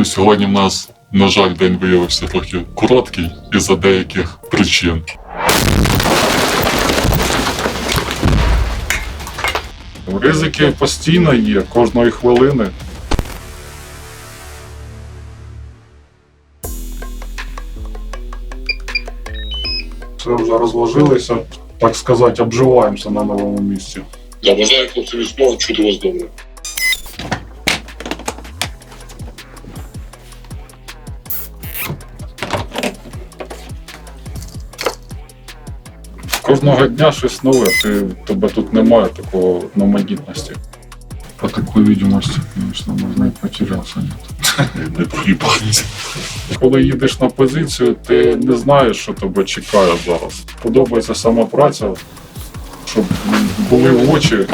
Ну, сьогодні в нас, на жаль, день виявився трохи короткий із-за деяких причин. Ризики постійно є, кожної хвилини. Все вже розложилися, так сказати, обживаємося на новому місці. Да, бажаю хлопці міцного, чути вас добре. Кожного дня щось нове, ти, тебе тут немає такого одноманітності. По такій відомості, звісно, можна і потерятися. Не проїбатися. Коли їдеш на позицію, ти не знаєш, що тебе чекає зараз. Подобається сама праця, щоб були в очі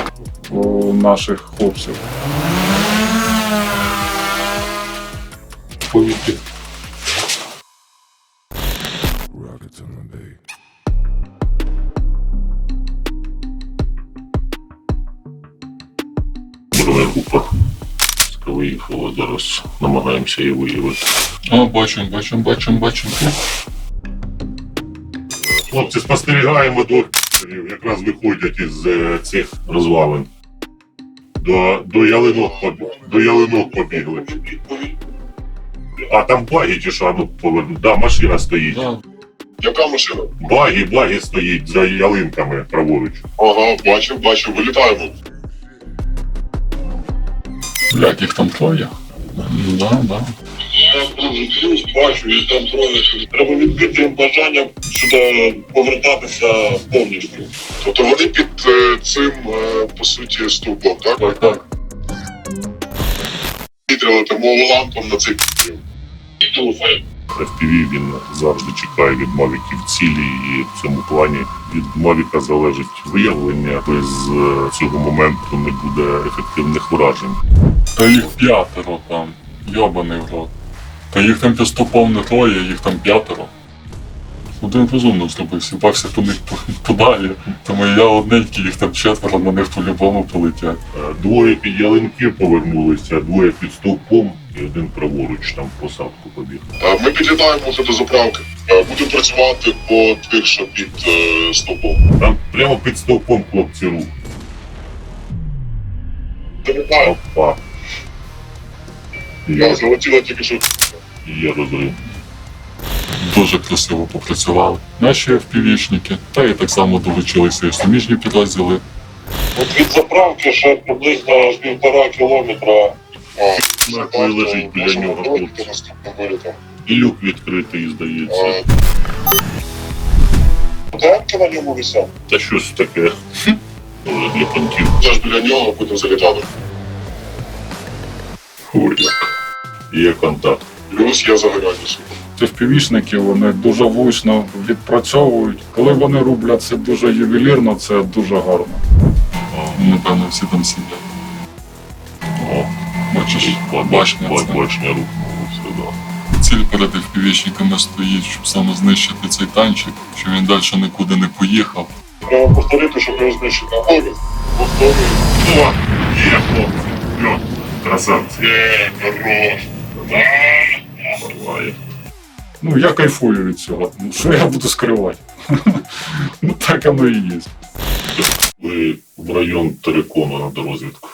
у наших хлопців. Повітря. Друга група виїхала зараз, намагаємося її виявити. А, бачимо, бачимо, бачимо, бачимо. Хлопці, спостерігаємо двох якраз виходять із е, цих розвалин. До, до ялинок побігли. До ялинок побігли. А там баги чи що, ну поверну. Да, машина стоїть. Яка машина? Баги, баги стоїть за ялинками праворуч. Ага, бачив, бачив, вилітаємо. Блядь, їх там троє. Ну, Да, да. Я дуже плюс бачу, і там троє. Треба відбити бажання сюди повертатися повністю. Тобто вони під е, цим, е, по суті, стовпом, так? Так, так. Вітрили тому лампом на цей пів. Телефон. FPV він завжди чекає від мавіків цілі, і в цьому плані від мавіка залежить виявлення. Без е, цього моменту не буде ефективних вражень. Та їх п'ятеро там. Йобаний в рот. Та їх там пістопов не троє, їх там п'ятеро. Один розумно зробив, сіпався по них подалі. Тому я одненький, їх там четверо, на них по-любому полетять. Е, Двоє під ялинки повернулися, двоє під стовпом і один праворуч там в посадку побіг. Е, Ми підлітаємо вже до заправки. Е, Будемо працювати по тих, що під е, стовпом. Там прямо під стовпом хлопці рух. Опа. Я залетіла тільки що. є розрив. Дуже красиво попрацювали. Наші впівічники, та і так само долучилися і суміжні підрозділи. От від заправки ще приблизно півтора кілометра. Мертвий лежить біля нього хлопці. І люк відкритий, здається. Е, на ньому висять. Та щось таке. Може для понтів. Теж біля нього будемо залітати. Ой, як. Є контакт. Плюс я загоряння FPV-шники вони дуже влучно відпрацьовують. Коли вони роблять це дуже ювелірно, це дуже гарно. О, напевно, всі там сидять. О, Бачиш, башня. це. бачня рухнулася, да. Ціль перед впівічниками стоїть, щоб саме знищити цей танчик, щоб він далі нікуди не поїхав. Треба повторити, щоб його знищити. Готові? Готові. О, є хлопці. Красавці. Є, хорош. Буває. Ну я кайфую від цього. Ну що я буду скривати? ну так воно і є. Ви в район Терекону на дорозвідку.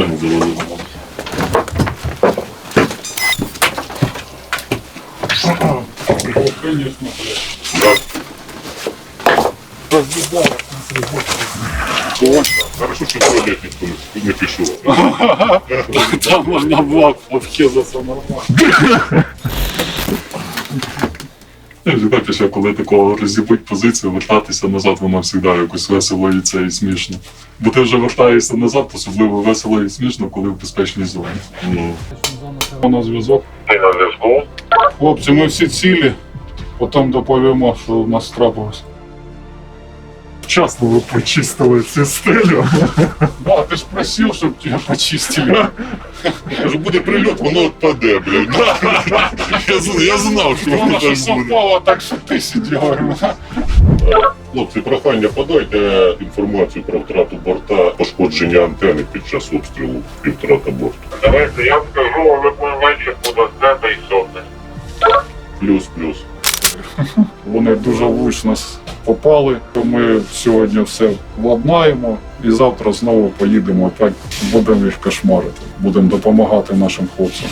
Сам прямо завалив. Конечно, Да. блядь. Точно. Хорошо, що туалет ніхто не- не пішов. Там можна було обхизатися нормально. Я вже так, що коли такого розібуть позицію, вертатися назад, воно завжди якось весело і це і смішно. Бо ти вже вертаєшся назад, особливо весело і смішно, коли в безпечній зоні. Ну, На зв'язок. Ти на зв'язку? Хлопці, ми всі цілі. Потім доповімо, що в нас трапилось. Часто ви почистили цю стелю. Да, ти ж просив, щоб тебе почистили. буде прильот, воно відпаде, блядь. Я, я знав, що воно так буде. совпало так, що ти сидів. Хлопці, прохання, подайте інформацію про втрату борта, пошкодження антени під час обстрілу і втрата борту. Давайте я скажу, але ми менше подасте і сотне. Плюс-плюс. Вони дуже влучно попали. Ми сьогодні все владнаємо і завтра знову поїдемо. Опять будемо їх кошмарити. Будемо допомагати нашим хлопцям.